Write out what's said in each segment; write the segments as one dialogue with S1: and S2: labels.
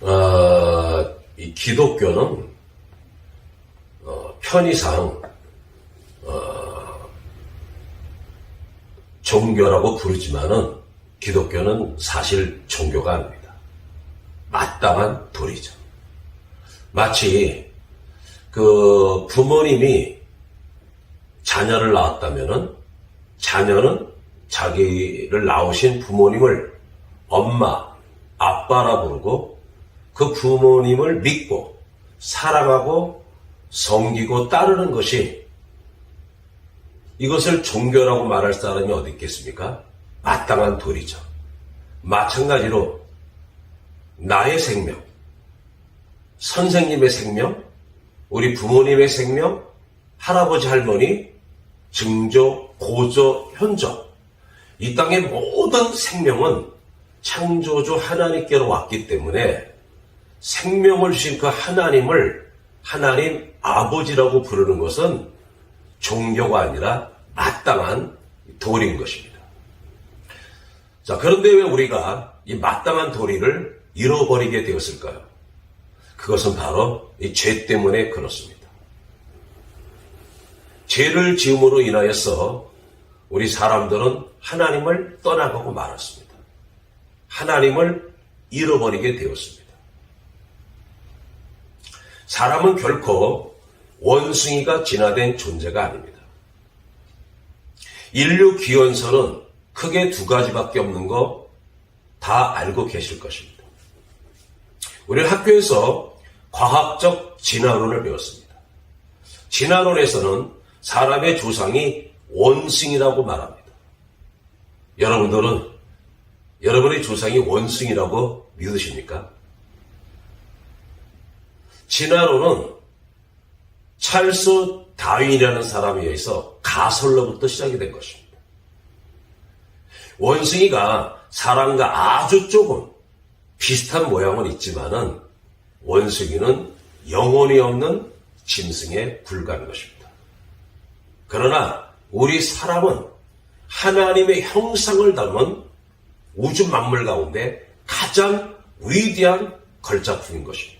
S1: 어, 이 기독교는 어, 편의상 어, 종교라고 부르지만은 기독교는 사실 종교가 아닙니다. 마땅한 도리죠. 마치 그 부모님이 자녀를 낳았다면은 자녀는 자기를 낳으신 부모님을 엄마, 아빠라 부르고 그 부모님을 믿고 사랑하고 섬기고 따르는 것이 이것을 종교라고 말할 사람이 어디 있겠습니까? 마땅한 도리죠. 마찬가지로 나의 생명, 선생님의 생명, 우리 부모님의 생명, 할아버지 할머니, 증조, 고조, 현조, 이 땅의 모든 생명은 창조주 하나님께로 왔기 때문에 생명을 주신 그 하나님을 하나님 아버지라고 부르는 것은 종교가 아니라 마땅한 도리인 것입니다. 자, 그런데 왜 우리가 이 마땅한 도리를 잃어버리게 되었을까요? 그것은 바로 이 죄 때문에 그렇습니다. 죄를 지음으로 인하여서 우리 사람들은 하나님을 떠나가고 말았습니다. 하나님을 잃어버리게 되었습니다. 사람은 결코 원숭이가 진화된 존재가 아닙니다. 인류 기원설은 크게 두 가지밖에 없는 거 다 알고 계실 것입니다. 우리는 학교에서 과학적 진화론을 배웠습니다. 진화론에서는 사람의 조상이 원숭이라고 말합니다. 여러분들은 여러분의 조상이 원숭이라고 믿으십니까? 진화론은 찰스 다윈이라는 사람에 의해서 가설로부터 시작이 된 것입니다. 원숭이가 사람과 아주 조금 비슷한 모양은 있지만은 원숭이는 영혼이 없는 짐승에 불과한 것입니다. 그러나 우리 사람은 하나님의 형상을 담은 우주 만물 가운데 가장 위대한 걸작품인 것입니다.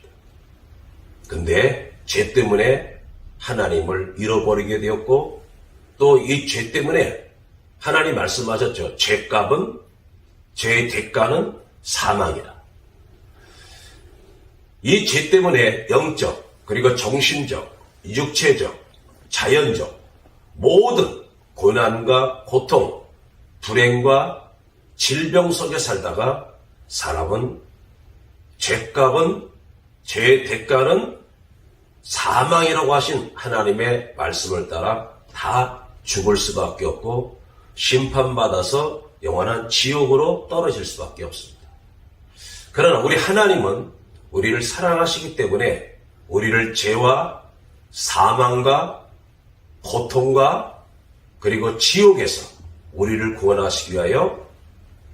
S1: 근데 죄 때문에 하나님을 잃어버리게 되었고 또 이 죄 때문에 하나님 말씀하셨죠. 죄값은 죄의 대가는 사망이라. 이죄 때문에 영적 그리고 정신적, 육체적, 자연적 모든 고난과 고통, 불행과 질병 속에 살다가 사람은 죄값은 죄의 대가는 사망이라고 하신 하나님의 말씀을 따라 다 죽을 수밖에 없고 심판받아서 영원한 지옥으로 떨어질 수밖에 없습니다. 그러나 우리 하나님은 우리를 사랑하시기 때문에 우리를 죄와 사망과 고통과 그리고 지옥에서 우리를 구원하시기 위하여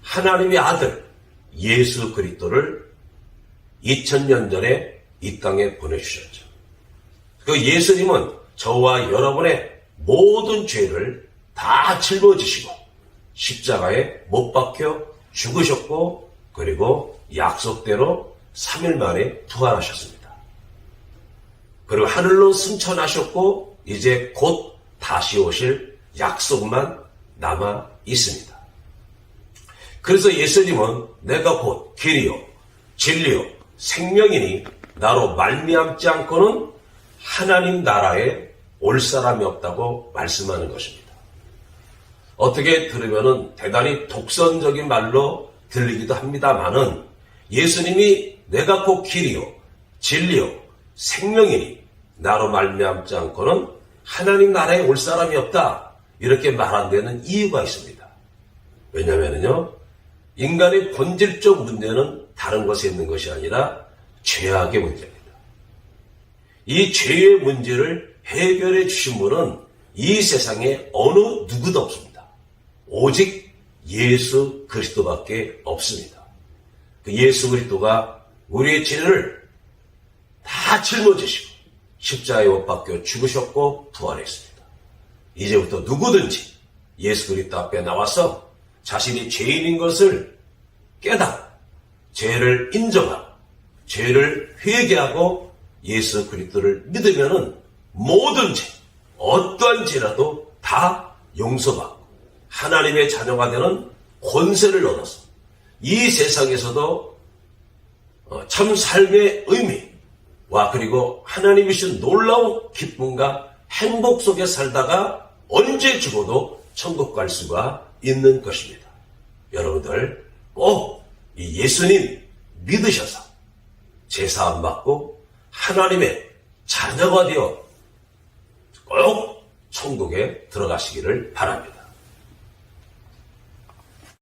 S1: 하나님의 아들 예수 그리스도를 2000년 전에 이 땅에 보내주셨죠. 그 예수님은 저와 여러분의 모든 죄를 다 짊어지시고 십자가에 못 박혀 죽으셨고 그리고 약속대로 3일 만에 부활하셨습니다. 그리고 하늘로 승천하셨고 이제 곧 다시 오실 약속만 남아 있습니다. 그래서 예수님은 내가 곧 길이요 진리요 생명이니 나로 말미암지 않고는 하나님 나라에 올 사람이 없다고 말씀하는 것입니다. 어떻게 들으면 대단히 독선적인 말로 들리기도 합니다만은 예수님이 내가 곧 길이요 진리요 생명이니 나로 말미암지 않고는 하나님 나라에 올 사람이 없다 이렇게 말한 데는 이유가 있습니다. 왜냐하면요 인간의 본질적 문제는 다른 것에 있는 것이 아니라 죄악의 문제입니다. 이 죄의 문제를 해결해 주신 분은 이 세상에 어느 누구도 없습니다. 오직 예수 그리스도밖에 없습니다. 그 예수 그리스도가 우리의 죄를 다 짊어지시고 십자가에 못 박혀 죽으셨고 부활했습니다. 이제부터 누구든지 예수 그리스도 앞에 나와서 자신이 죄인인 것을 깨닫 죄를 인정하고 죄를 회개하고 예수 그리스도를 믿으면은 모든 죄, 어떠한 죄라도 다 용서받고 하나님의 자녀가 되는 권세를 얻어서 이 세상에서도 어, 참 삶의 의미와 그리고 하나님이 주신 놀라운 기쁨과 행복 속에 살다가 언제 죽어도 천국 갈 수가 있는 것입니다. 여러분들 꼭 이 예수님 믿으셔서 제사함 받고 하나님의 자녀가 되어 꼭 천국에 들어가시기를 바랍니다.